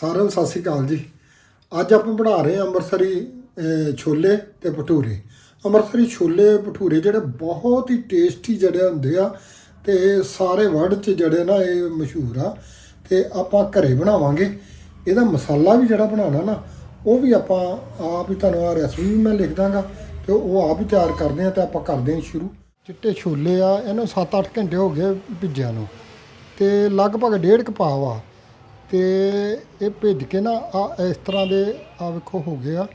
ਸਾਰਿਆਂ ਨੂੰ ਸਤਿ ਸ਼੍ਰੀ ਅਕਾਲ ਜੀ। ਅੱਜ ਆਪਾਂ ਬਣਾ ਰਹੇ ਹਾਂ ਅੰਮ੍ਰਿਤਸਰੀ ਛੋਲੇ ਤੇ ਭਟੂਰੇ। ਅੰਮ੍ਰਿਤਸਰੀ ਛੋਲੇ, ਭਟੂਰੇ ਜਿਹੜੇ ਬਹੁਤ ਹੀ ਟੇਸਟੀ ਜਿਹੜੇ ਹੁੰਦੇ ਆ ਤੇ ਸਾਰੇ ਵਰਲਡ 'ਚ ਜਿਹੜੇ ਨਾ ਇਹ ਮਸ਼ਹੂਰ ਆ। ਤੇ ਆਪਾਂ ਘਰੇ ਬਣਾਵਾਂਗੇ। ਇਹਦਾ ਮਸਾਲਾ ਵੀ ਜਿਹੜਾ ਬਣਾਉਣਾ ਨਾ, ਉਹ ਵੀ ਆਪਾਂ ਆਪ ਹੀ ਤੁਹਾਨੂੰ ਆ ਰੈਸਪੀ ਵੀ ਮੈਂ ਲਿਖ ਦਾਂਗਾ ਤੇ ਉਹ ਆਪ ਹੀ ਤਿਆਰ ਕਰਦੇ ਆ ਤੇ ਆਪਾਂ ਕਰਦੇ ਹਾਂ ਸ਼ੁਰੂ। ਚਿੱਟੇ ਛੋਲੇ ਆ, ਇਹਨੂੰ 7-8 ਘੰਟੇ ਹੋ ਗਏ ਭਿੱਜਿਆਂ ਨੂੰ। ਤੇ ਲਗਭਗ ਡੇਢ ਕੁ ਪਾਵ ਆ। ਤੇ ਇਹ ਭਿੱਜ ਕੇ ਨਾ ਆ ਇਸ ਤਰ੍ਹਾਂ ਦੇ ਆ ਵੇਖੋ ਹੋ ਗਏ ਆ।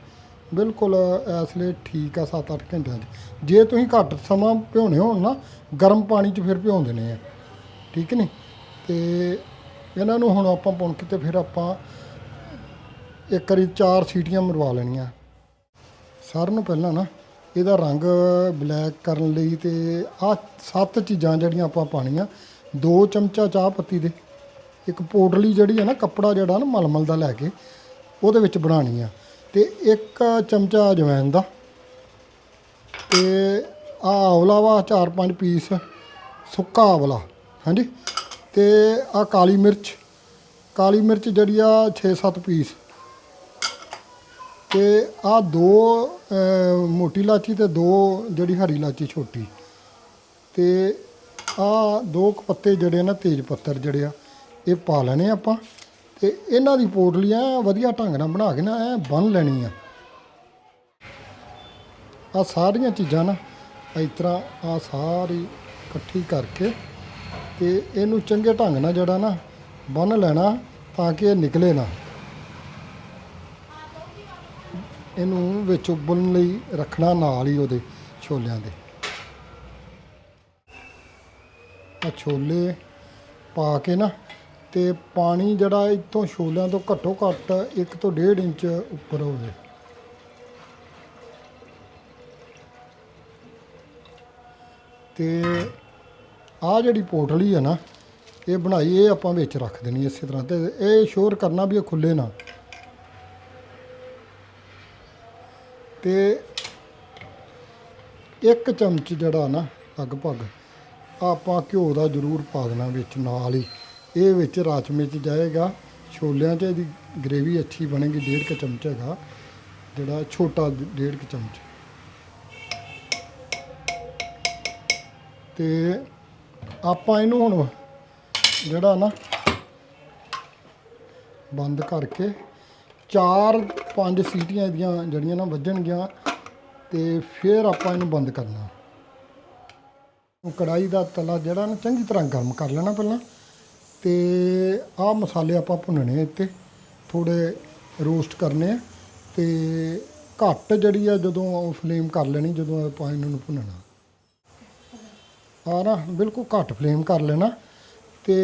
ਬਿਲਕੁਲ ਇਸ ਲਈ ਠੀਕ ਆ 7-8 ਘੰਟਿਆਂ 'ਚ। ਜੇ ਤੁਸੀਂ ਘੱਟ ਸਮਾਂ ਭਿਉਣੇ ਹੋਣ ਨਾ, ਗਰਮ ਪਾਣੀ 'ਚ ਫਿਰ ਭਿਉਂ ਦੇਣੇ ਆ। ਠੀਕ ਨਹੀਂ? ਤੇ ਇਹਨਾਂ ਨੂੰ ਹੁਣ ਆਪਾਂ ਪੁਣ ਕੇ ਤੇ ਫਿਰ ਆਪਾਂ ਇੱਕ ਵਾਰੀ ਚਾਰ ਸੀਟੀਆਂ ਮਰਵਾ ਲੈਣੀਆਂ। ਸਾਰਿਆਂ ਨੂੰ ਪਹਿਲਾਂ ਨਾ ਇਹਦਾ ਰੰਗ ਬਲੈਕ ਕਰਨ ਲਈ ਤੇ ਆ ਸੱਤ ਚੀਜ਼ਾਂ ਜਿਹੜੀਆਂ ਆਪਾਂ ਪਾਣੀਆਂ ਦੋ ਚਮਚਾ ਚਾਹ ਪੱਤੀ ਦੇ। ਇੱਕ ਪੋਟਲੀ ਜਿਹੜੀ ਹੈ ਨਾ, ਕੱਪੜਾ ਜਿਹੜਾ ਨਾ ਮਲਮਲ ਦਾ ਲੈ ਕੇ ਉਹਦੇ ਵਿੱਚ ਬਣਾਉਣੀ ਆ। ਤੇ ਇੱਕ ਚਮਚਾ ਅਜਵਾਇਣ ਦਾ ਤੇ ਆ ਆਵਲਾ ਵਾ, ਚਾਰ ਪੰਜ ਪੀਸ ਸੁੱਕਾ ਆਵਲਾ, ਹਾਂਜੀ। ਤੇ ਆ ਕਾਲੀ ਮਿਰਚ ਕਾਲੀ ਮਿਰਚ ਜਿਹੜੀ ਆ 6-7 ਪੀਸ। ਤੇ ਆ ਦੋ ਮੋਟੀ ਇਲਾਚੀ ਤੇ ਦੋ ਜਿਹੜੀ ਹਰੀ ਇਲਾਚੀ ਛੋਟੀ। ਤੇ ਆ ਦੋ ਕੁ ਪੱਤੇ ਜਿਹੜੇ ਨਾ, ਤੇਜ ਪੱਤਰ ਜਿਹੜੇ ਆ ਇਹ ਪਾ ਲੈਣੇ ਆਪਾਂ। ਤੇ ਇਹਨਾਂ ਦੀ ਪੋਟਲੀ ਐ ਵਧੀਆ ਢੰਗ ਨਾਲ ਬਣਾ ਕੇ ਨਾ ਐ ਬੰਨ ਲੈਣੀ ਆ ਆ ਸਾਰੀਆਂ ਚੀਜ਼ਾਂ ਨਾ ਇਸ ਤਰ੍ਹਾਂ ਆ ਸਾਰੀ ਇਕੱਠੀ ਕਰਕੇ ਤੇ ਇਹਨੂੰ ਚੰਗੇ ਢੰਗ ਨਾਲ ਜਿਹੜਾ ਨਾ ਬੰਨ ਲੈਣਾ ਤਾਂ ਕਿ ਇਹ ਨਿਕਲੇ ਨਾ। ਇਹਨੂੰ ਵਿੱਚ ਉਬਲਣ ਲਈ ਰੱਖਣਾ ਨਾਲ ਹੀ ਉਹਦੇ ਛੋਲਿਆਂ ਦੇ। ਆ ਛੋਲੇ ਪਾ ਕੇ ਨਾ ਤੇ ਪਾਣੀ ਜਿਹੜਾ ਇੱਥੋਂ ਛੋਲਿਆਂ ਤੋਂ ਘੱਟੋ ਘੱਟ 1 ਤੋਂ 1.5 ਇੰਚ ਉੱਪਰ ਹੋਵੇ। ਤੇ ਆ ਜਿਹੜੀ ਪੋਟਲੀ ਹੈ ਨਾ, ਇਹ ਬਣਾਈ, ਇਹ ਆਪਾਂ ਵਿੱਚ ਰੱਖ ਦੇਣੀ ਇਸੇ ਤਰ੍ਹਾਂ ਤੇ ਇਹ ਸ਼ੋਰ ਕਰਨਾ ਵੀ ਇਹ ਖੁੱਲੇ ਨਾ। ਤੇ ਇੱਕ ਚਮਚ ਜਿਹੜਾ ਨਾ ਲਗਭਗ ਆਪਾਂ ਘਿਓ ਦਾ ਜ਼ਰੂਰ ਪਾ ਦੇਣਾ ਵਿੱਚ ਨਾਲ ਹੀ। ਇਹ ਵਿੱਚ ਰਾਜਮੇ ਚ ਜਾਏਗਾ, ਛੋਲਿਆਂ 'ਚ ਇਹਦੀ ਗ੍ਰੇਵੀ ਅੱਛੀ ਬਣੇਗੀ, ਡੇਢ ਕੁ ਚਮਚ ਹੈਗਾ, ਜਿਹੜਾ ਛੋਟਾ ਡੇਢ ਕੁ ਚਮਚ। ਤੇ ਆਪਾਂ ਇਹਨੂੰ ਹੁਣ ਜਿਹੜਾ ਨਾ ਬੰਦ ਕਰਕੇ ਚਾਰ ਪੰਜ ਸੀਟੀਆਂ ਇਹਦੀਆਂ ਜਿਹੜੀਆਂ ਨਾ ਵੱਜਣਗੀਆਂ ਤੇ ਫਿਰ ਆਪਾਂ ਇਹਨੂੰ ਬੰਦ ਕਰਨਾ। ਉਹ ਕੜਾਈ ਦਾ ਤਲਾ ਜਿਹੜਾ ਨਾ ਚੰਗੀ ਤਰ੍ਹਾਂ ਗਰਮ ਕਰ ਲੈਣਾ ਪਹਿਲਾਂ। ਤੇ ਆਹ ਮਸਾਲੇ ਆਪਾਂ ਭੁੰਨਣੇ ਇੱਥੇ। ਥੋੜੇ ਰੋਸਟ ਕਰਨੇ ਆ ਤੇ ਘੱਟ ਜਿਹੜੀ ਆ ਜਦੋਂ ਫਲੇਮ ਕਰ ਲੈਣੀ, ਜਦੋਂ ਆਪਾਂ ਇਹਨਾਂ ਨੂੰ ਭੁੰਨਣਾ। ਆ ਨਾ ਬਿਲਕੁਲ ਘੱਟ ਫਲੇਮ ਕਰ ਲੈਣਾ ਤੇ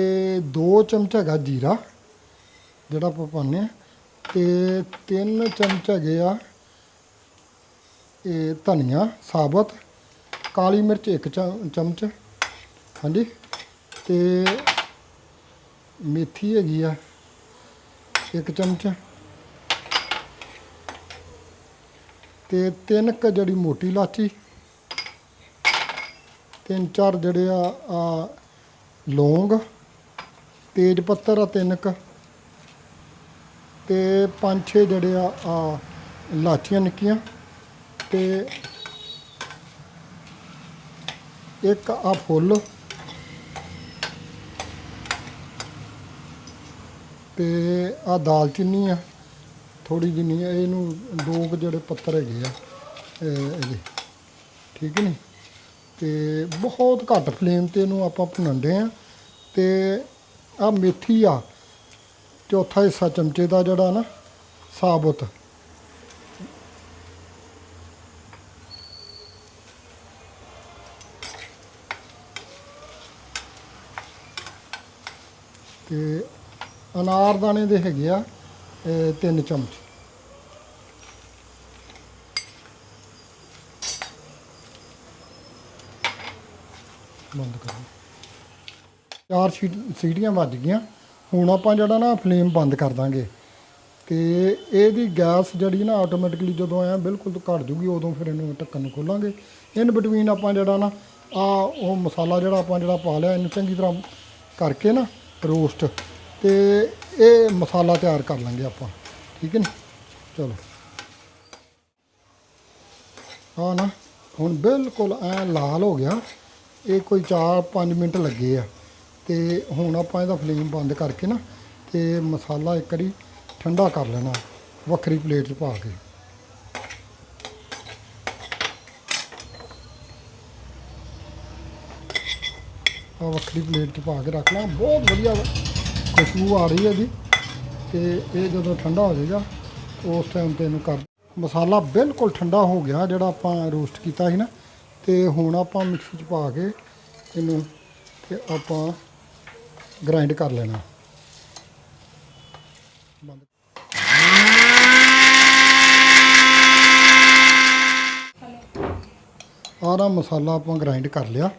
2 ਚਮਚ ਹੈਗਾ ਜੀਰਾ, ਜਿਹੜਾ ਆਪਾਂ ਪਾਉਂਦੇ ਆ। ਤੇ 3 ਚਮਚ ਹੈਗੇ ਆ ਇਹ ਧਨੀਆ, ਸਾਬਤ, ਕਾਲੀ ਮਿਰਚ ਇੱਕ ਚਮਚ, ਹਾਂਜੀ। ਤੇ ਮੇਥੀ ਹੈਗੀ ਆ, ਇੱਕ ਚਮਚ। ਤੇ ਤਿੰਨ ਕ ਜਿਹੜੀ ਮੋਟੀ ਇਲਾਚੀ, ਤਿੰਨ ਚਾਰ ਜਿਹੜੇ ਆ ਆ ਲੌਂਗ, ਤੇਜ ਪੱਤਰ ਆ ਤਿੰਨ ਕ। ਤੇ ਪੰਜ ਛੇ ਜਿਹੜੇ ਆ ਆ ਇਲਾਚੀਆਂ ਨਿੱਕੀਆਂ। ਤੇ ਇੱਕ ਆ ਫੁੱਲ। ਤੇ ਆ ਦਾਲਚੀਨੀ ਆ ਥੋੜੀ ਜਿੰਨੀ ਆ, ਇਹਨੂੰ ਦੋ ਕੁ ਜਿਹੜੇ ਪੱਤਰ ਹੈਗੇ ਆ ਇਹਦੇ, ਠੀਕ ਨਹੀਂ? ਤੇ ਬਹੁਤ ਘੱਟ ਫਲੇਮ ਤੇ ਇਹਨੂੰ ਆਪਾਂ ਭੁੰਨਦੇ ਆ ਤੇ ਆ ਮੇਥੀ ਆ, ਚੌਥਾ ਹਿੱਸਾ ਚਮਚੇ ਦਾ ਜਿਹੜਾ ਨਾ, ਸਾਬਤ। ਤੇ ਅਨਾਰ ਦਾਣੇ ਦੇ ਹੈਗੇ ਆ ਇਹ ਤਿੰਨ ਚਮਚ। ਬੰਦ ਕਰੋ ਚਾਰ ਸੀਟੀਆਂ ਵੱਜ ਗਈਆਂ। ਹੁਣ ਆਪਾਂ ਜਿਹੜਾ ਨਾ ਫਲੇਮ ਬੰਦ ਕਰ ਦਾਂਗੇ। ਤੇ ਇਹਦੀ ਗੈਸ ਜਿਹੜੀ ਨਾ ਆਟੋਮੈਟਿਕਲੀ ਜਦੋਂ ਐ ਬਿਲਕੁਲ ਤੋਂ ਘਟ ਜੂਗੀ, ਉਦੋਂ ਫਿਰ ਇਹਨੂੰ ਢੱਕਣ ਨੂੰ ਖੋਲਾਂਗੇ। ਇਨ ਬਿਟਵੀਨ ਆਪਾਂ ਜਿਹੜਾ ਨਾ ਆ ਉਹ ਮਸਾਲਾ ਜਿਹੜਾ ਆਪਾਂ ਜਿਹੜਾ ਪਾ ਲਿਆ, ਇਹਨੂੰ ਚੰਗੀ ਤਰ੍ਹਾਂ ਕਰਕੇ ਨਾ ਰੋਸਟ ਤੇ ਇਹ ਮਸਾਲਾ ਤਿਆਰ ਕਰ ਲਾਂਗੇ ਆਪਾਂ, ਠੀਕ ਹੈ ਨਾ? ਚਲੋ। ਹਾਂ ਨਾ, ਹੁਣ ਬਿਲਕੁਲ ਐ ਲਾਲ ਹੋ ਗਿਆ। ਇਹ ਕੋਈ 4-5 ਮਿੰਟ ਲੱਗੇ ਆ। ਤੇ ਹੁਣ ਆਪਾਂ ਇਹਦਾ ਫਲੇਮ ਬੰਦ ਕਰਕੇ ਨਾ, ਤੇ ਮਸਾਲਾ ਇੱਕ ਵਾਰੀ ਠੰਡਾ ਕਰ ਲੈਣਾ, ਵੱਖਰੀ ਪਲੇਟ 'ਚ ਪਾ ਕੇ। ਆ ਵੱਖਰੀ ਪਲੇਟ 'ਚ ਪਾ ਕੇ ਰੱਖ ਲਾਂ। ਬਹੁਤ ਵਧੀਆ ਖੁਸ਼ਬੂ ਆ ਰਹੀ ਹੈ ਜੀ ਤੇ ਇਹ ਜਦੋਂ ਠੰਡਾ ਹੋ ਜਾਏਗਾ, ਉਸ ਟਾਈਮ ਤੇ ਇਹਨੂੰ ਕਰ ਮਸਾਲਾ ਬਿਲਕੁਲ ਠੰਡਾ ਹੋ ਗਿਆ, ਜਿਹੜਾ ਆਪਾਂ ਰੋਸਟ ਕੀਤਾ ਸੀ ਨਾ, ਤੇ ਹੁਣ ਆਪਾਂ ਮਿਕਸੀ 'ਚ ਪਾ ਕੇ ਇਹਨੂੰ ਤੇ ਆਪਾਂ ਗ੍ਰਾਈਂਡ ਕਰ ਲੈਣਾ। ਬੰਦ। ਆਰਾ ਮਸਾਲਾ ਆਪਾਂ ਗ੍ਰਾਈਂਡ ਕਰ ਲਿਆ,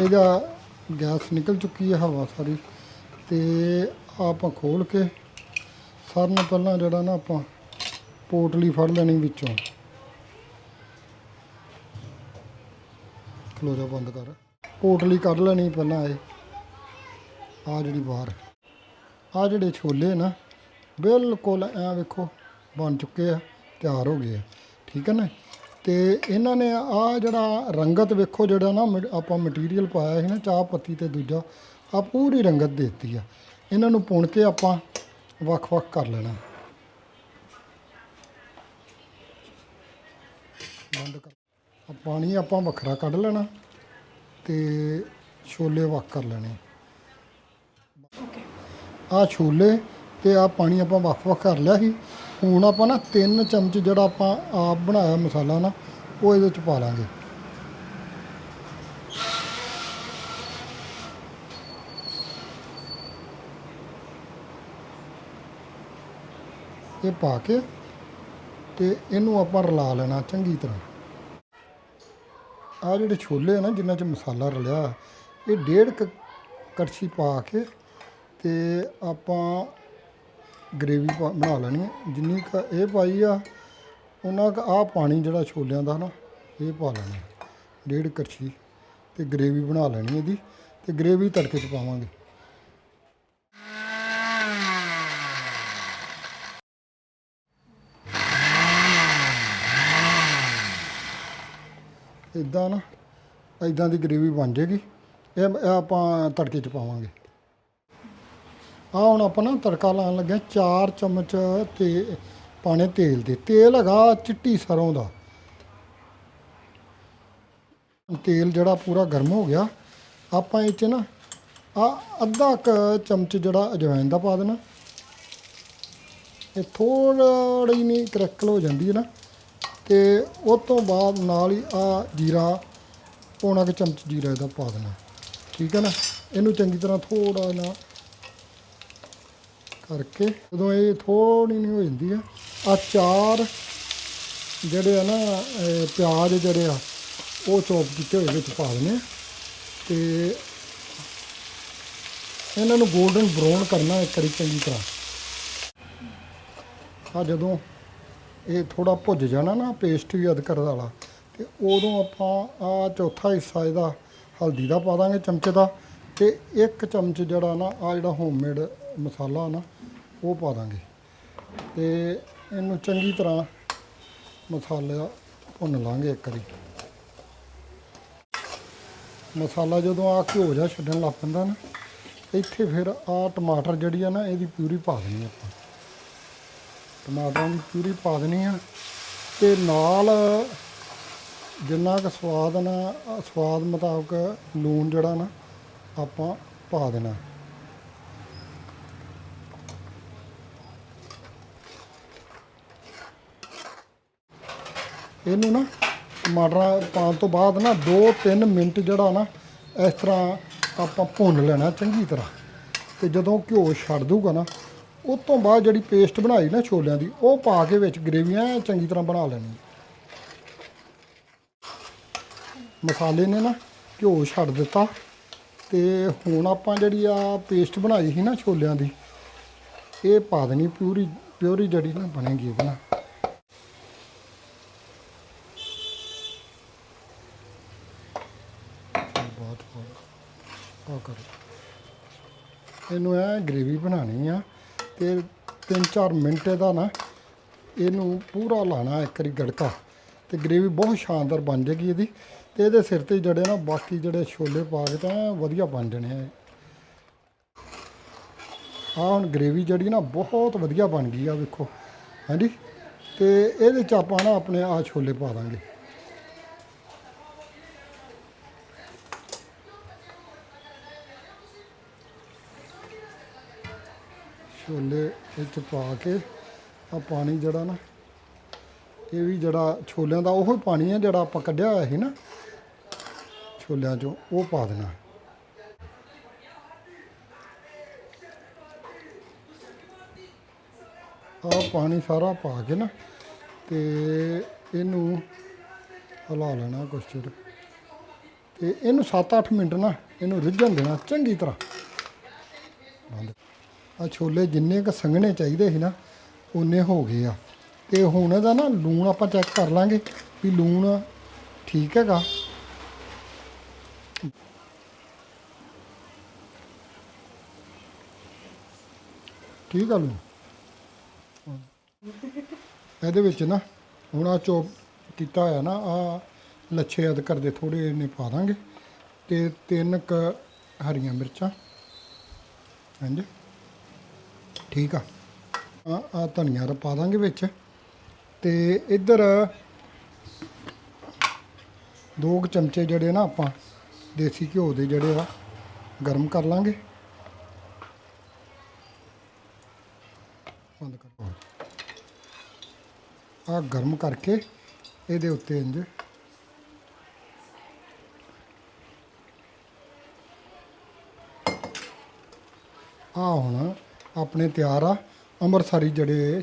ਇਹਦਾ ਗੈਸ ਨਿਕਲ ਚੁੱਕੀ ਹੈ ਹਵਾ ਸਾਰੀ। ਤੇ ਆਪਾਂ ਖੋਲ ਕੇ ਸਾਰਿਆਂ ਨੂੰ ਪਹਿਲਾਂ ਜਿਹੜਾ ਨਾ ਆਪਾਂ ਪੋਟਲੀ ਫੜ ਲੈਣੀ ਵਿੱਚੋਂ। ਖਲੋ ਜਾ ਬੰਦ ਕਰ। ਪੋਟਲੀ ਕੱਢ ਲੈਣੀ ਪਹਿਲਾਂ ਇਹ। ਆ ਜਿਹੜੀ ਬਾਹਰ। ਆ ਜਿਹੜੇ ਛੋਲੇ ਨਾ, ਬਿਲਕੁਲ ਐ ਵੇਖੋ ਬਣ ਚੁੱਕੇ ਆ, ਤਿਆਰ ਹੋ ਗਏ ਆ। ਠੀਕ ਹੈ ਨਾ? ਤੇ ਇਹਨਾਂ ਨੇ ਆ ਜਿਹੜਾ ਰੰਗਤ ਵੇਖੋ ਜਿਹੜਾ ਨਾ ਮ- ਆਪਾਂ ਮਟੀਰੀਅਲ ਪਾਇਆ ਸੀ ਨਾ, ਚਾਹ ਪੱਤੀ ਤੇ ਦੂਜਾ। ਆ ਪੂਰੀ ਰੰਗਤ ਦੇ ਦਿੱਤੀ ਆ। ਇਹਨਾਂ ਨੂੰ ਪੁਣ ਕੇ ਆਪਾਂ ਵੱਖ-ਵੱਖ ਕਰ ਲੈਣਾ। ਬੰਦ ਕਰ। ਆ ਪਾਣੀ ਆਪਾਂ ਵੱਖਰਾ ਕੱਢ ਲੈਣਾ ਤੇ ਛੋਲੇ ਵੱਖ ਕਰ ਲੈਣੇ। ਆ ਛੋਲੇ ਤੇ ਆ ਪਾਣੀ ਆਪਾਂ ਵੱਖ-ਵੱਖ ਕਰ ਲਿਆ ਸੀ। ਹੁਣ ਆਪਾਂ ਨਾ ਤਿੰਨ ਚਮਚ ਜਿਹੜਾ ਆਪਾਂ ਆਪ ਬਣਾਇਆ ਮਸਾਲਾ ਨਾ ਉਹ ਇਹਦੇ ਚ ਪਾ ਲਾਂਗੇ। ਇਹ ਪਾ ਕੇ ਤੇ ਇਹਨੂੰ ਆਪਾਂ ਰਲਾ ਲੈਣਾ ਚੰਗੀ ਤਰ੍ਹਾਂ। ਆ ਜਿਹੜੇ ਛੋਲੇ ਆ ਨਾ, ਜਿਨ੍ਹਾਂ ਚ ਮਸਾਲਾ ਰਲਿਆ, ਇਹ ਡੇਢ ਕੁ ਕੜਛੀ ਪਾ ਕੇ ਤੇ ਆਪਾਂ ਗ੍ਰੇਵੀ ਬਣਾ ਲੈਣੀ ਹੈ ਜਿੰਨੀ ਕੁ ਇਹ ਪਾਈ ਆ ਉਹਨਾਂ ਕ ਆ ਪਾਣੀ ਜਿਹੜਾ ਛੋਲਿਆਂ ਦਾ ਨਾ, ਇਹ ਪਾ ਲੈਣਾ। ਡੇਢ ਕੜਛੀ ਤੇ ਗ੍ਰੇਵੀ ਬਣਾ ਲੈਣੀ ਇਹਦੀ ਤੇ ਗ੍ਰੇਵੀ ਤੜਕੇ ਚ ਪਾਵਾਂਗੇ। ਇਦਾਂ ਨਾ ਇਦਾਂ ਦੀ ਗ੍ਰੇਵੀ ਬਣ ਜੇਗੀ ਇਹ ਇਹ ਆਪਾਂ ਤੜਕੇ ਚ ਪਾਵਾਂਗੇ। ਆ ਹੁਣ ਆਪਾਂ ਨਾ ਤੜਕਾ ਲਾਉਣ ਲੱਗੇ 4 ਚਮਚ ਤੇ, ਪਾਣੇ ਤੇਲ ਦੇ। ਤੇਲ ਹੈਗਾ ਚਿੱਟੀ ਸਰੋਂ ਦਾ। ਤੇਲ ਜਿਹੜਾ ਪੂਰਾ ਗਰਮ ਹੋ ਗਿਆ। ਆਪਾਂ ਇਹ ਚ ਨਾ ਆ ਅੱਧਾ ਕ ਚਮਚ ਜਿਹੜਾ ਅਜਵਾਇਣ ਦਾ ਪਾ ਦੇਣਾ। ਇਹ ਥੋੜੀ ਨਹੀਂ ਕਰੈਕਲ ਹੋ ਜਾਂਦੀ ਹੈ ਨਾ। ਤੇ ਉਸ ਤੋਂ ਬਾਅਦ ਨਾਲ ਹੀ ਆ ਜੀਰਾ, ਪੌਣਾ ਕੁ ਚਮਚ ਜੀਰਾ ਇਹਦਾ ਪਾ ਦੇਣਾ। ਠੀਕ ਹੈ ਨਾ? ਇਹਨੂੰ ਚੰਗੀ ਤਰ੍ਹਾਂ ਥੋੜਾ ਨਾ ਕਰਕੇ, ਜਦੋਂ ਇਹ ਥੋੜੀ ਨਹੀਂ ਹੋ ਜਾਂਦੀ ਆ ਆ ਚਾਰ ਜਿਹੜੇ ਆ ਨਾ ਪਿਆਜ਼ ਜਿਹੜੇ ਆ, ਉਹ ਚੌਪ ਕੀਤੇ ਹੋਏ ਵਿੱਚ ਪਾ ਦੇਣੇ ਆ। ਤੇ ਇਹਨਾਂ ਨੂੰ 골ਡਨ ਬਰਾਊਨ ਕਰਨਾ ਇੱਕ ਵਾਰੀ ਚੰਗੀ ਤਰ੍ਹਾਂ। ਆ ਜਦੋਂ ਇਹ ਥੋੜਾ ਭੁੱਜ ਜਾਣਾ ਨਾ ਪੇਸਟ ਵੀ ਅਦਰਕ ਵਾਲਾ, ਤੇ ਉਦੋਂ ਆਪਾਂ ਆ ਚੌਥਾ ਹਿੱਸਾ ਇਹਦਾ ਹਲਦੀ ਦਾ ਪਾ ਦਾਂਗੇ ਚਮਚੇ ਦਾ, ਤੇ ਇੱਕ ਚਮਚ ਜਿਹੜਾ ਨਾ ਆ ਜਿਹੜਾ ਹੋਮਮੇਡ ਮਸਾਲਾ ਨਾ, ਉਹ ਪਾ ਦਾਂਗੇ। ਤੇ ਇਹਨੂੰ ਚੰਗੀ ਤਰ੍ਹਾਂ ਮਸਾਲਾ ਭੁੰਨ ਲਾਂਗੇ ਇੱਕ ਵਾਰੀ। ਮਸਾਲਾ ਜਦੋਂ ਆ ਘਿਓ ਜਾ ਛੱਡਣ ਲੱਗ ਪੈਂਦਾ ਨਾ, ਇੱਥੇ ਫਿਰ ਆ ਟਮਾਟਰ ਜਿਹੜੀ ਆ ਨਾ, ਇਹਦੀ ਪਿਊਰੀ ਪਾ ਦੇਣੀ ਆਪਾਂ। ਟਮਾਟਰਾਂ ਦੀ ਪਿਊਰੀ ਪਾ ਦੇਣੀ ਆ ਤੇ ਨਾਲ ਜਿੰਨਾ ਕੁ ਸਵਾਦ ਨਾ, ਸਵਾਦ ਮੁਤਾਬਕ ਲੂਣ ਜਿਹੜਾ ਨਾ ਆਪਾਂ ਪਾ ਦੇਣਾ। ਇਹਨੂੰ ਨਾ ਟਮਾਟਰਾਂ ਪਾਉਣ ਤੋਂ ਬਾਅਦ ਨਾ 2-3 ਮਿੰਟ ਜਿਹੜਾ ਨਾ ਇਸ ਤਰ੍ਹਾਂ ਆਪਾਂ ਭੁੰਨ ਲੈਣਾ ਚੰਗੀ ਤਰ੍ਹਾਂ। ਤੇ ਜਦੋਂ ਘਿਓ ਛੱਡ ਦੂਗਾ ਨਾ ਉਸ ਤੋਂ ਬਾਅਦ ਜਿਹੜੀ ਪੇਸਟ ਬਣਾਈ ਨਾ ਛੋਲਿਆਂ ਦੀ, ਉਹ ਪਾ ਕੇ ਵਿੱਚ ਗ੍ਰੇਵੀਆਂ ਚੰਗੀ ਤਰ੍ਹਾਂ ਬਣਾ ਲੈਣੀ। ਮਸਾਲੇ ਨੇ ਨਾ ਘਿਓ ਛੱਡ ਦਿੱਤਾ ਤੇ ਹੁਣ ਆਪਾਂ ਜਿਹੜੀ ਆ ਪੇਸਟ ਬਣਾਈ ਸੀ ਨਾ ਛੋਲਿਆਂ ਦੀ, ਇਹ ਪਾ ਦੇਣੀ ਪਿਊਰੀ ਪਿਓਰੀ ਜਿਹੜੀ ਨਾ ਬਣੇਗੀ ਇਹਦੇ ਬਹੁਤ ਬਹੁਤ ਆ ਕਰ ਇਹਨੂੰ ਇਹ ਗ੍ਰੇਵੀ ਬਣਾਣੀ ਆ। ਤੇ 3-4 ਮਿੰਟ ਇਹਦਾ ਨਾ ਇਹਨੂੰ ਪੂਰਾ ਲਾਣਾ ਇੱਕ ਵਾਰੀ ਗੜਕਾ। ਤੇ ਗ੍ਰੇਵੀ ਬਹੁਤ ਸ਼ਾਨਦਾਰ ਬਣ ਜਾਏਗੀ ਇਹਦੀ। ਤੇ ਇਹਦੇ ਸਿਰ ਤੇ ਜਿਹੜੇ ਨਾ ਬਾਕੀ ਜਿਹੜੇ ਛੋਲੇ ਪਾ ਕੇ ਤਾਂ ਵਧੀਆ ਬਣ ਜਾਣੇ ਆ। ਆ ਹੁਣ ਗ੍ਰੇਵੀ ਜਿਹੜੀ ਨਾ ਬਹੁਤ ਵਧੀਆ ਬਣ ਗਈ ਆ, ਵੇਖੋ। ਹਾਂਜੀ? ਤੇ ਇਹਦੇ ਚ ਆਪਾਂ ਨਾ ਆਪਣੇ ਆ ਛੋਲੇ ਪਾ ਦਾਂਗੇ। ਛੋਲੇ ਇਹ 'ਚ ਪਾ ਕੇ ਆ ਪਾਣੀ ਜਿਹੜਾ ਨਾ, ਇਹ ਵੀ ਜਿਹੜਾ ਛੋਲਿਆਂ ਦਾ ਉਹ ਪਾਣੀ ਹੈ ਜਿਹੜਾ ਆਪਾਂ ਕੱਢਿਆ ਹੋਇਆ ਸੀ ਨਾ, ਛੋਲਿਆਂ ਚੋਂ, ਉਹ ਪਾ ਦੇਣਾ। ਆ ਪਾਣੀ ਸਾਰਾ ਪਾ ਕੇ ਨਾ ਤੇ ਇਹਨੂੰ ਹਿਲਾ ਲੈਣਾ ਕੁਛ ਚਿਰ। ਤੇ ਇਹਨੂੰ 7-8 ਮਿੰਟ ਨਾ ਇਹਨੂੰ ਰਿੱਝਣ ਦੇਣਾ ਚੰਗੀ ਤਰ੍ਹਾਂ। ਆ ਛੋਲੇ ਜਿੰਨੇ ਕ ਸੰਘਣੇ ਚਾਹੀਦੇ ਸੀ ਨਾ ਉਨੇ ਹੋ ਗਏ ਆ। ਤੇ ਹੁਣ ਇਹਦਾ ਨਾ ਲੂਣ ਆਪਾਂ ਚੈੱਕ ਕਰ ਲਾਂਗੇ ਵੀ ਲੂਣ ਠੀਕ ਹੈਗਾ। ਠੀਕ ਆ ਲੂਣ। ਇਹਦੇ ਵਿੱਚ ਨਾ ਹੁਣ ਆ ਚੋਪ ਕੀਤਾ ਹੋਇਆ ਨਾ, ਆ ਲੱਛੇ ਅਦ ਕਰਦੇ ਥੋੜੇ ਨੇ ਪਾ ਦਾਂਗੇ। ਤੇ ਤਿੰਨ ਕ ਹਰੀਆਂ ਮਿਰਚਾਂ। ਹਾਂਜੀ। ਠੀਕ ਆ। ਆ ਆ ਧਨੀਆ ਪਾ ਦਾਂਗੇ ਵਿੱਚ। ਤੇ ਇੱਧਰ ਦੋ ਕੁ ਚਮਚੇ ਜਿਹੜੇ ਨਾ ਆਪਾਂ ਦੇਸੀ ਘਿਓ ਦੇ ਜਿਹੜੇ ਆ, ਗਰਮ ਕਰ ਲਾਂਗੇ। ਬੰਦ ਕਰ। ਆ ਗਰਮ ਕਰਕੇ ਇਹਦੇ ਉੱਤੇ ਇੰਜ ਆ ਹੁਣ ਆਪਣੇ ਤਿਆਰ ਆ ਅੰਮ੍ਰਿਤਸਰੀ ਜਿਹੜੇ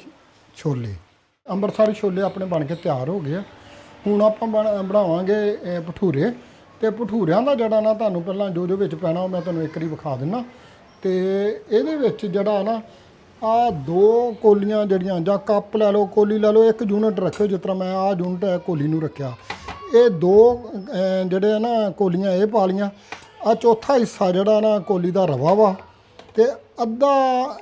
ਛੋਲੇ। ਅੰਮ੍ਰਿਤਸਰੀ ਛੋਲੇ ਆਪਣੇ ਬਣ ਕੇ ਤਿਆਰ ਹੋ ਗਏ ਆ। ਹੁਣ ਆਪਾਂ ਬਣ- ਬਣਾਵਾਂਗੇ ਇਹ ਭਟੂਰੇ ਤੇ ਭਟੂਰਿਆਂ ਦਾ ਜਿਹੜਾ ਨਾ ਤੁਹਾਨੂੰ ਪਹਿਲਾਂ ਜੋ ਜੋ ਵਿੱਚ ਪੈਣਾ ਉਹ ਮੈਂ ਤੁਹਾਨੂੰ ਇੱਕ ਵਾਰੀ ਵਿਖਾ ਦਿੰਨਾ। ਤੇ ਇਹਦੇ ਵਿੱਚ ਜਿਹੜਾ ਨਾ ਆ ਦੋ ਕੋਲੀਆਂ ਜਿਹੜੀਆਂ ਜਾਂ ਕੱਪ ਲੈ ਲਓ ਕੋਲੀ ਲੈ ਲਓ ਇੱਕ ਯੂਨਿਟ ਰੱਖਿਓ ਜਿਸ ਤਰ੍ਹਾਂ ਮੈਂ ਆ ਯੂਨਿਟ ਹੈ ਕੋਲੀ ਨੂੰ ਰੱਖਿਆ। ਇਹ ਦੋ ਅਹ, ਜਿਹੜੇ ਆ ਨਾ ਕੋਲੀਆਂ ਇਹ ਪਾ ਲੀਆਂ ਆ ਚੌਥਾ ਹਿੱਸਾ ਜਿਹੜਾ ਨਾ ਕੋਲੀ ਦਾ ਰਵਾ ਵਾ ਤੇ ਅੱਧਾ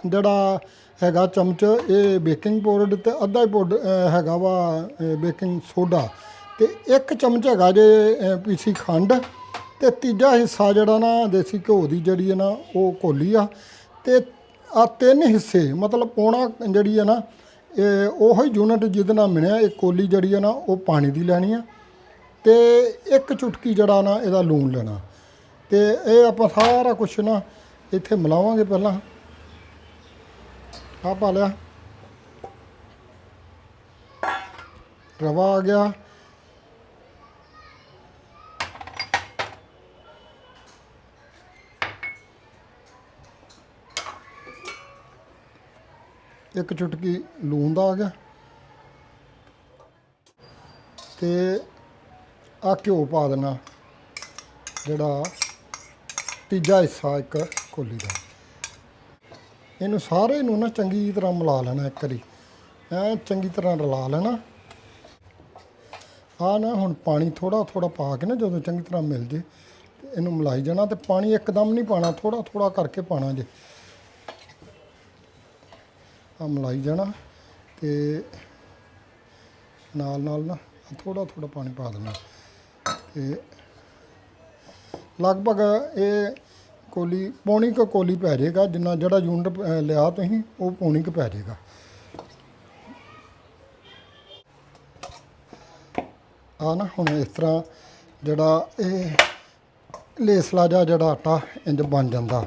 ਜਿਹੜਾ ਹੈਗਾ ਚਮਚ ਇਹ ਬੇਕਿੰਗ ਪਾਊਡਰ ਤੇ ਅੱਧਾ ਹੀ ਪਾਊਡਰ ਹੈਗਾ ਵਾ ਬੇਕਿੰਗ ਸੋਡਾ ਤੇ ਇੱਕ ਚਮਚ ਹੈਗਾ ਜੇ ਅਹ, ਪੀਸੀ ਖੰਡ ਤੇ ਤੀਜਾ ਹਿੱਸਾ ਜਿਹੜਾ ਨਾ ਦੇਸੀ ਘਿਓ ਦੀ ਜਿਹੜੀ ਹੈ ਨਾ ਉਹ ਕੋਲੀ ਆ ਤੇ ਆ ਤਿੰਨ ਹਿੱਸੇ ਮਤਲਬ ਪੌਣਾ ਜਿਹੜੀ ਹੈ ਨਾ ਇਹ ਉਹੀ ਯੂਨਿਟ ਜਿਹਦੇ ਨਾਲ ਮਿਲਿਆ ਇਹ ਕੋਲੀ ਜਿਹੜੀ ਹੈ ਨਾ ਉਹ ਪਾਣੀ ਦੀ ਲੈਣੀ ਆ ਤੇ ਇੱਕ ਚੁਟਕੀ ਜਿਹੜਾ ਨਾ ਇਹਦਾ ਲੂਣ ਲੈਣਾ ਤੇ ਇਹ ਆਪਾਂ ਸਾਰਾ ਕੁਝ ਨਾ ਇੱਥੇ ਮਿਲਾਵਾਂਗੇ ਪਹਿਲਾਂ। ਆ ਪਾ ਲਿਆ। ਰਵਾ ਆ ਗਿਆ। ਇੱਕ ਚੁਟਕੀ ਲੂਣ ਦਾ ਆ ਗਿਆ। ਤੇ ਆ ਘਿਓ ਪਾ ਦੇਣਾ। ਜਿਹੜਾ ਤੀਜਾ ਹਿੱਸਾ ਇੱਕ ਕੋਲੀ ਦਾ। ਇਹਨੂੰ ਸਾਰੇ ਨੂੰ ਨਾ ਚੰਗੀ ਤਰ੍ਹਾਂ ਮਿਲਾ ਲੈਣਾ ਇੱਕ ਵਾਰੀ। ਐ ਚੰਗੀ ਤਰ੍ਹਾਂ ਰਲਾ ਲੈਣਾ। ਆ ਨਾ ਹੁਣ ਪਾਣੀ ਥੋੜਾ ਥੋੜਾ ਪਾ ਕੇ ਨਾ ਜਦੋਂ ਚੰਗੀ ਤਰ੍ਹਾਂ ਮਿਲ ਜੇ ਇਹਨੂੰ ਮਿਲਾਈ ਜਾਣਾ ਤੇ ਪਾਣੀ ਇੱਕਦਮ ਨਹੀਂ ਪਾਣਾ ਥੋੜਾ ਥੋੜਾ ਕਰਕੇ ਪਾਣਾ ਜੇ। ਆ ਮਿਲਾਈ ਜਾਣਾ ਤੇ ਨਾਲ ਨਾਲ ਨਾ ਥੋੜਾ ਥੋੜਾ ਪਾਣੀ ਪਾ ਦੇਣਾ। ਤੇ ਲਗਭਗ ਇਹ ਕੋਲੀ ਪੌਣੀ ਕੁ ਕੋਲੀ ਪੈ ਜਾਏਗਾ ਜਿੰਨਾ ਜਿਹੜਾ ਯੂਨਿਟ ਅ, ਲਿਆ ਤੁਸੀਂ ਉਹ ਪੌਣੀ ਕੁ ਪੈ ਜਾਏਗਾ। ਆ ਨਾ ਹੁਣ ਇਸ ਤਰ੍ਹਾਂ ਜਿਹੜਾ ਇਹ ਲੇਸਲਾ ਜਿਹਾ ਜਿਹੜਾ ਆਟਾ ਇੰਜ ਬਣ ਜਾਂਦਾ।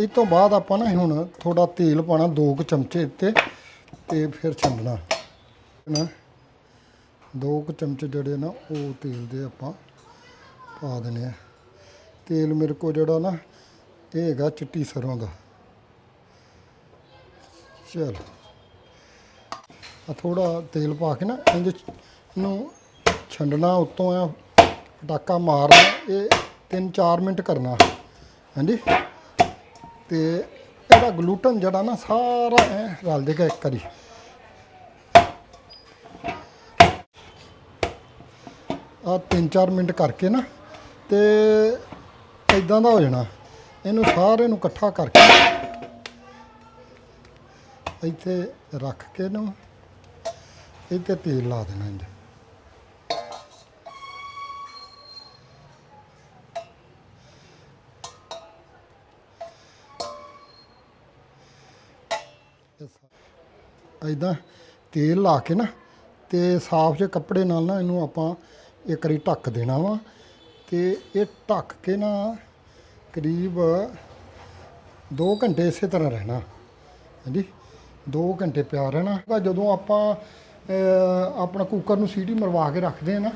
ਇਸ ਤੋਂ ਬਾਅਦ ਆਪਾਂ ਨਾ ਹੁਣ ਥੋੜਾ ਤੇਲ ਪਾਣਾ ਦੋ ਕੁ ਚਮਚੇ ਇੱਥੇ ਤੇ ਫਿਰ ਛੰਡਣਾ। ਨਾ ਦੋ ਕੁ ਚਮਚੇ ਜਿਹੜੇ ਨਾ ਉਹ ਤੇਲ ਦੇ ਆਪਾਂ ਪਾ ਦੇਣੇ ਆ। ਤੇਲ ਮੇਰੇ ਕੋਲ ਜਿਹੜਾ ਨਾ ਇਹ ਹੈਗਾ ਚਿੱਟੀ ਸਰੋਂ ਦਾ। ਚਲ। ਆ ਥੋੜਾ ਤੇਲ ਪਾ ਕੇ ਨਾ ਇਹਦੇ ਚ ਨੂੰ ਛੰਡਣਾ ਉੱਤੋਂ ਆ, ਪਟਾਕਾ ਮਾਰਨਾ, ਇਹ 3-4 ਮਿੰਟ ਕਰਨਾ। ਹਾਂਜੀ। ਤੇ ਇਹਦਾ ਗਲੂਟਨ ਜਿਹੜਾ ਨਾ ਸਾਰਾ ਐ ਰਲ ਜਾਏਗਾ ਇੱਕ ਵਾਰੀ। ਆ 3-4 ਮਿੰਟ ਕਰਕੇ ਨਾ ਤੇ ਇਦਾਂ ਦਾ ਹੋ ਜਾਣਾ। ਇਹਨੂੰ ਸਾਰੇ ਨੂੰ ਇਕੱਠਾ ਕਰਕੇ ਇੱਥੇ ਰੱਖ ਕੇ ਨਾ ਇੱਥੇ ਤੇਲ ਲਾ ਦੇਣਾ ਇੰਜ ਐਦਾਂ ਤੇਲ ਲਾ ਕੇ ਨਾ ਤੇ ਸਾਫ਼ ਜਿਹੇ ਕੱਪੜੇ ਨਾਲ ਨਾ ਇਹਨੂੰ ਆਪਾਂ ਇੱਕ ਵਾਰੀ ਢੱਕ ਦੇਣਾ ਵਾ ਤੇ ਇਹ ਢੱਕ ਕੇ ਨਾ ਕਰੀਬ 2 ਘੰਟੇ ਇਸੇ ਤਰ੍ਹਾਂ ਰਹਿਣਾ। ਹਾਂਜੀ 2 ਘੰਟੇ ਪਿਆ ਰਹਿਣਾ। ਤਾਂ ਜਦੋਂ ਆਪਾਂ ਆਪਣਾ ਕੁੱਕਰ ਨੂੰ ਸੀਟੀ ਮਰਵਾ ਕੇ ਰੱਖਦੇ ਆ ਨਾ,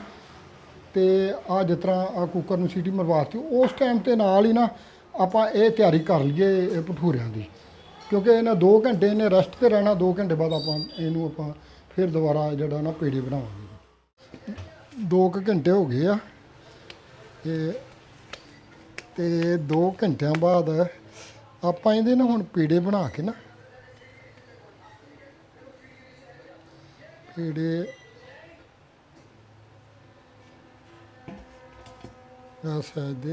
ਤੇ ਆ ਜਿਸ ਤਰ੍ਹਾਂ ਆ ਕੁੱਕਰ ਨੂੰ ਸੀਟੀ ਮਰਵਾਤੀ ਉਸ ਟਾਈਮ ਤੇ ਨਾਲ ਹੀ ਨਾ ਆਪਾਂ ਇਹ ਤਿਆਰੀ ਕਰ ਲਈਏ ਇਹ ਭਟੂਰਿਆਂ ਦੀ। ਕਿਉਂਕਿ ਇਹਨਾਂ 2 ਘੰਟੇ, ਇਹਨੇ ਰੈਸਟ ਤੇ ਰਹਿਣਾ 2 ਘੰਟੇ ਬਾਅਦ ਆਪਾਂ ਇਹਨੂੰ ਆਪਾਂ ਫਿਰ ਦੁਬਾਰਾ ਜਿਹੜਾ ਨਾ ਪੇੜੇ ਬਣਾਵਾਂਗੇ। 2 ਘੰਟੇ ਹੋ ਗਏ ਆ, ਤੇ ਤੇ 2 ਘੰਟਿਆਂ ਬਾਅਦ ਆਪਾਂ ਇਹਦੇ ਨਾ ਹੁਣ ਪੇੜੇ ਬਣਾ ਕੇ ਨਾ, ਪੇੜੇ ਆ ਸਾਈਡ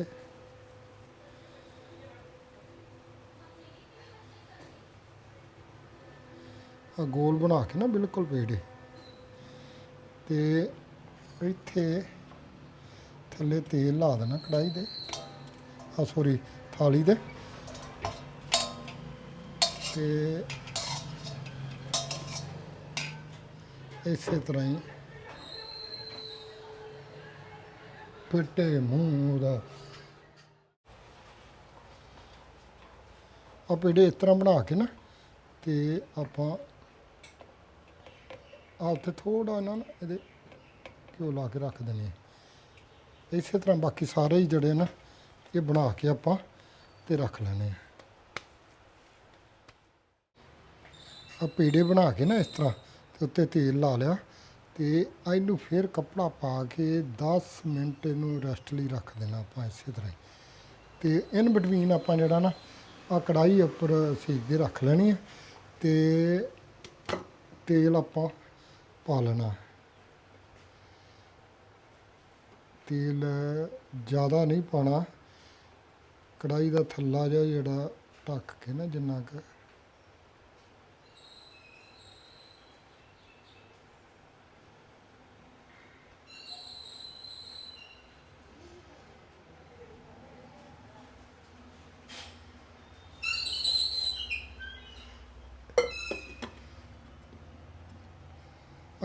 ਆ ਗੋਲ ਬਣਾ ਕੇ ਨਾ ਬਿਲਕੁਲ ਪੇੜੇ। ਤੇ ਇੱਥੇ ਥੱਲੇ ਤੇਲ ਲਾ ਦੇਣਾ ਕੜਾਈ ਦੇ ਆ ਸੋਰੀ ਥਾਲੀ ਦੇ ਤੇ। ਇਸੇ ਤਰ੍ਹਾਂ ਹੀ ਫਿੱਟੇ ਮੂੰਹ ਦਾ। ਆ ਪੇੜੇ ਇਸ ਤਰ੍ਹਾਂ ਬਣਾ ਕੇ ਨਾ, ਤੇ ਆਪਾਂ ਆ ਉੱਥੇ ਥੋੜਾ ਨਾ ਇਹਦੇ ਘਿਓ ਲਾ ਕੇ ਰੱਖ ਦੇਣੀ ਹੈ। ਇਸੇ ਤਰ੍ਹਾਂ ਬਾਕੀ ਸਾਰੇ ਹੀ ਜਿਹੜੇ ਨਾ ਇਹ ਬਣਾ ਕੇ ਆਪਾਂ ਤੇ ਰੱਖ ਲੈਣੇ ਆ ਆ ਪੇੜੇ ਬਣਾ ਕੇ ਨਾ ਇਸ ਤਰ੍ਹਾਂ ਤੇ ਉੱਤੇ ਤੇਲ ਲਾ ਲਿਆ ਤੇ ਇਹਨੂੰ ਫਿਰ ਕੱਪੜਾ ਪਾ ਕੇ 10 ਮਿੰਟ ਇਹਨੂੰ ਰੈਸਟ ਲਈ ਰੱਖ ਦੇਣਾ ਆਪਾਂ ਇਸੇ ਤਰ੍ਹਾਂ ਹੀ। ਤੇ ਇਨ ਬਿਟਵੀਨ ਆਪਾਂ ਜਿਹੜਾ ਨਾ ਆ ਕੜਾਈ ਉੱਪਰ ਸੇਕ ਰੱਖ ਲੈਣੀ ਹੈ ਤੇ ਤੇਲ ਆਪਾਂ ਪਾ ਲੈਣਾ। ਤੇਲ ਜ਼ਿਆਦਾ ਨਹੀਂ ਪਾਣਾ ਕੜਾਈ ਦਾ ਥੱਲਾ ਜਿਹਾ ਜਿਹੜਾ ਢੱਕ ਕੇ ਨਾ ਜਿੰਨਾ ਕੁ।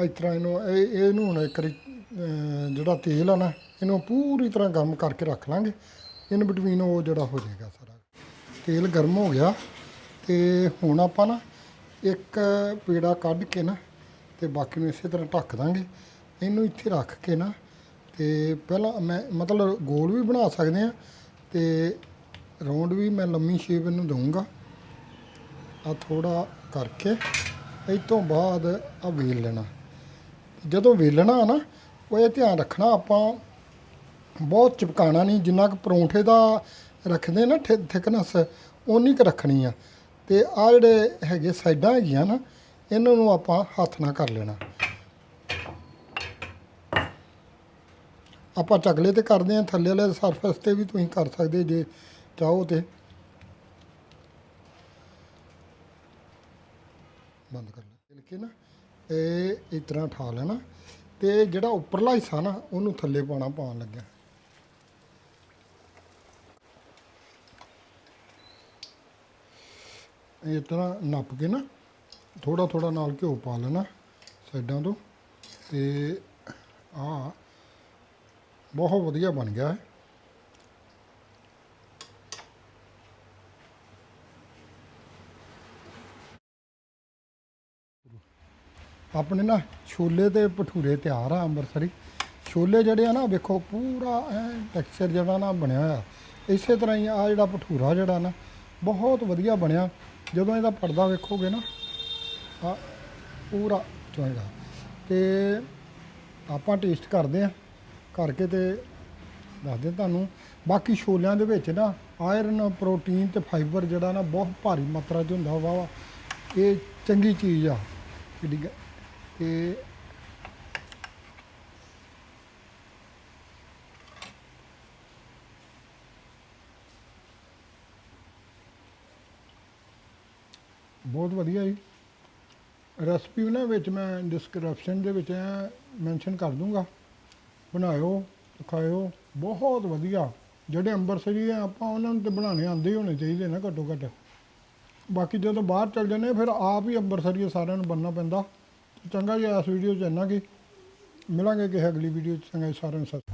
ਇਸ ਤਰ੍ਹਾਂ ਇਹਨੂੰ ਇਹ ਇਹਨੂੰ ਹੁਣ ਇੱਕ ਵਾਰੀ, ਅਹ, ਜਿਹੜਾ ਤੇਲ ਆ ਨਾ ਇਹਨੂੰ ਪੂਰੀ ਤਰ੍ਹਾਂ ਗਰਮ ਕਰਕੇ ਰੱਖ ਲਾਂਗੇ। ਇਨ ਬਿਟਵੀਨ ਉਹ ਜਿਹੜਾ ਹੋ ਜਾਏਗਾ ਸਾਰਾ। ਤੇਲ ਗਰਮ ਹੋ ਗਿਆ ਤੇ ਹੁਣ ਆਪਾਂ ਨਾ ਇੱਕ ਪੇੜਾ ਕੱਢ ਕੇ ਨਾ ਤੇ ਬਾਕੀ ਨੂੰ ਇਸੇ ਤਰ੍ਹਾਂ ਢੱਕ ਦਾਂਗੇ। ਇਹਨੂੰ ਇੱਥੇ ਰੱਖ ਕੇ ਨਾ ਤੇ ਪਹਿਲਾਂ ਮੈਂ ਮਤਲਬ ਗੋਲ ਵੀ ਬਣਾ ਸਕਦੇ ਆ ਤੇ ਰਾਉਂਡ ਵੀ ਮੈਂ ਲੰਮੀ ਸ਼ੇਪ ਇਹਨੂੰ ਦਊਂਗਾ। ਆ ਥੋੜਾ ਕਰਕੇ ਇਹ ਤੋਂ ਬਾਅਦ ਆ ਵੇਲ ਲੈਣਾ। ਜਦੋਂ ਵੇਲਣਾ ਨਾ, ਉਹ ਇਹ ਧਿਆਨ ਰੱਖਣਾ ਆਪਾਂ ਬਹੁਤ ਚਿਪਕਾਣਾ ਨਹੀਂ, ਜਿੰਨਾ ਕੁ ਪਰੌਂਠੇ ਦਾ ਰੱਖਦੇ ਨਾ ਥਿਕਨੈਸ ਉਨੀ ਕੁ ਰੱਖਣੀ ਆ। ਤੇ ਆ ਜਿਹੜੇ ਹੈਗੇ ਸਾਈਡਾਂ ਹੈਗੀਆਂ ਨਾ, ਇਹਨਾਂ ਨੂੰ ਆਪਾਂ ਹੱਥ ਨਾਲ ਕਰ ਲੈਣਾ। ਆਪਾਂ ਚਕਲੇ ਤੇ ਕਰਦੇ ਆ ਥੱਲੇ ਵਾਲੇ ਸਰਫੇਸ ਤੇ ਵੀ ਤੁਸੀਂ ਕਰ ਸਕਦੇ ਜੇ ਚਾਹੋ ਤੇ। ਬੰਦ ਕਰ ਲੈ। ਮਿਲ ਕੇ ਨਾ, ਇਹ ਇਸ ਤਰ੍ਹਾਂ ਠਾ ਲੈਣਾ। ਤੇ ਜਿਹੜਾ ਉੱਪਰਲਾ ਹਿੱਸਾ ਨਾ, ਉਹਨੂੰ ਥੱਲੇ ਪਾਣਾ ਪਾਉਣ ਲੱਗਿਆ। ਇਸ ਤਰ੍ਹਾਂ ਨੱਪ ਕੇ ਨਾ ਥੋੜਾ ਥੋੜਾ ਨਾਲ ਘਿਓ ਪਾ ਲੈਣਾ ਸਾਈਡਾਂ ਤੋਂ ਤੇ ਆ ਬਹੁਤ ਵਧੀਆ ਬਣ ਗਿਆ ਹੈ ਆਪਣੇ ਨਾ ਛੋਲੇ ਤੇ ਭਟੂਰੇ ਤਿਆਰ ਆ ਅੰਮ੍ਰਿਤਸਰੀ। ਛੋਲੇ ਜਿਹੜੇ ਆ ਨਾ ਵੇਖੋ ਪੂਰਾ ਟੈਕਸਚਰ ਜਿਹੜਾ ਨਾ ਬਣਿਆ ਹੋਇਆ। ਇਸੇ ਤਰ੍ਹਾਂ ਹੀ ਆ ਜਿਹੜਾ ਭਟੂਰਾ ਜਿਹੜਾ ਨਾ ਬਹੁਤ ਵਧੀਆ ਬਣਿਆ। ਜਦੋਂ ਇਹਦਾ ਪਰਦਾ ਵੇਖੋਗੇ ਨਾ ਆ ਪੂਰਾ ਚੋਏਗਾ ਤੇ ਆਪਾਂ ਟੇਸਟ ਕਰਦੇ ਆ ਕਰਕੇ ਤੇ ਦੱਸਦੇ ਤੁਹਾਨੂੰ। ਬਾਕੀ ਛੋਲਿਆਂ ਦੇ ਵਿੱਚ ਨਾ ਆਇਰਨ ਪ੍ਰੋਟੀਨ ਤੇ ਫਾਈਬਰ ਜਿਹੜਾ ਨਾ ਬਹੁਤ ਭਾਰੀ ਮਾਤਰਾ 'ਚ ਹੁੰਦਾ ਵਾ ਇਹ ਚੰਗੀ ਚੀਜ਼ ਆ। ਜਿਹੜੀ ਗ- ਤੇ ਬਹੁਤ ਵਧੀਆ ਜੀ। ਰੈਸਪੀ ਉਹਨਾਂ ਵਿੱਚ ਮੈਂ ਡਿਸਕ੍ਰਿਪਸ਼ਨ ਦੇ ਵਿੱਚ ਮੈਂਸ਼ਨ ਕਰ ਦੂੰਗਾ। ਬਣਾਇਓ ਤੇ ਖਾਇਓ ਬਹੁਤ ਵਧੀਆ। ਜਿਹੜੇ ਅੰਬਰਸਰੀ ਆ ਆਪਾਂ ਉਹਨਾਂ ਨੂੰ ਤੇ ਬਣਾਉਣੇ ਆਉਂਦੇ ਹੀ ਹੋਣੇ ਚਾਹੀਦੇ ਨਾ ਘੱਟੋ ਘੱਟ। ਬਾਕੀ ਜਦੋਂ ਬਾਹਰ ਚੱਲ ਜਾਂਦੇ ਆ, ਫਿਰ ਆਪ ਹੀ ਅੰਬਰਸਰੀ ਸਾਰਿਆਂ ਨੂੰ ਬਣਨਾ ਪੈਂਦਾ। ਚੰਗਾ ਜੀ ਇਸ ਵੀਡੀਓ 'ਚ ਇੰਨਾ ਕੀ ਮਿਲਾਂਗੇ ਕਿਸੇ ਅਗਲੀ ਵੀਡੀਓ 'ਚ। ਚੰਗਾ ਜੀ ਸਾਰਿਆਂ ਨੂੰ ਸਤਿ